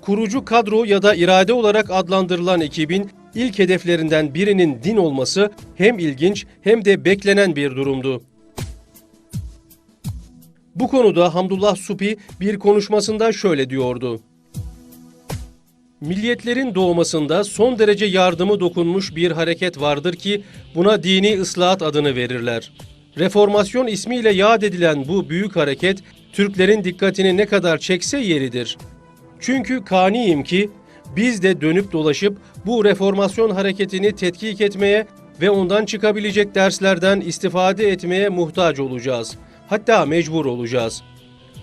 kurucu kadro ya da irade olarak adlandırılan ekibin ilk hedeflerinden birinin din olması hem ilginç hem de beklenen bir durumdu. Bu konuda Hamdullah Supi bir konuşmasında şöyle diyordu. Milliyetlerin doğmasında son derece yardımı dokunmuş bir hareket vardır ki buna dini ıslahat adını verirler. Reformasyon ismiyle yad edilen bu büyük hareket Türklerin dikkatini ne kadar çekse yeridir. Çünkü kaniyim ki biz de dönüp dolaşıp bu reformasyon hareketini tetkik etmeye ve ondan çıkabilecek derslerden istifade etmeye muhtaç olacağız. Hatta mecbur olacağız.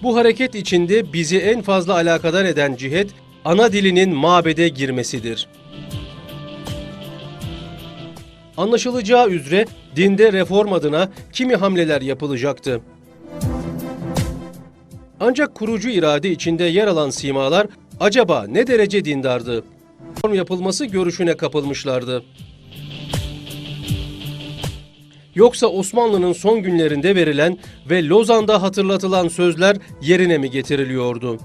Bu hareket içinde bizi en fazla alakadar eden cihet ana dilinin mabede girmesidir. Anlaşılacağı üzere dinde reform adına kimi hamleler yapılacaktı. Ancak kurucu irade içinde yer alan simalar acaba ne derece dindardı? Reform yapılması görüşüne kapılmışlardı. Yoksa Osmanlı'nın son günlerinde verilen ve Lozan'da hatırlatılan sözler yerine mi getiriliyordu?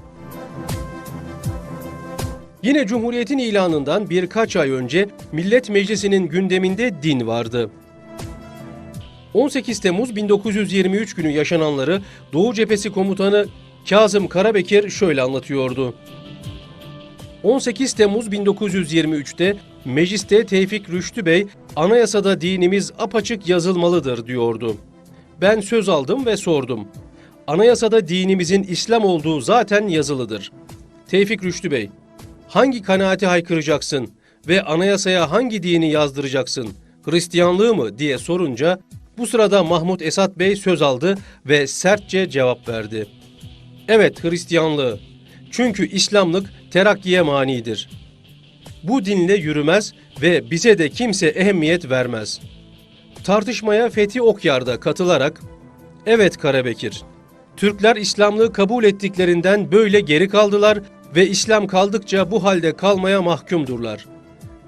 Yine Cumhuriyet'in ilanından birkaç ay önce Millet Meclisi'nin gündeminde din vardı. 18 Temmuz 1923 günü yaşananları Doğu Cephesi Komutanı Kazım Karabekir şöyle anlatıyordu. 18 Temmuz 1923'te mecliste Tevfik Rüştü Bey anayasada dinimiz apaçık yazılmalıdır diyordu. Ben söz aldım ve sordum. Anayasada dinimizin İslam olduğu zaten yazılıdır. Tevfik Rüştü Bey, hangi kanaati haykıracaksın ve anayasaya hangi dini yazdıracaksın? Hristiyanlığı mı diye sorunca bu sırada Mahmut Esat Bey söz aldı ve sertçe cevap verdi. Evet Hristiyanlığı. Çünkü İslamlık terakkiye manidir. Bu dinle yürümez ve bize de kimse ehemmiyet vermez. Tartışmaya Fethi Okyar da katılarak, evet Karabekir, Türkler İslamlığı kabul ettiklerinden böyle geri kaldılar ve İslam kaldıkça bu halde kalmaya mahkumdurlar.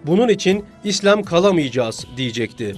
Bunun için İslam kalamayacağız diyecekti.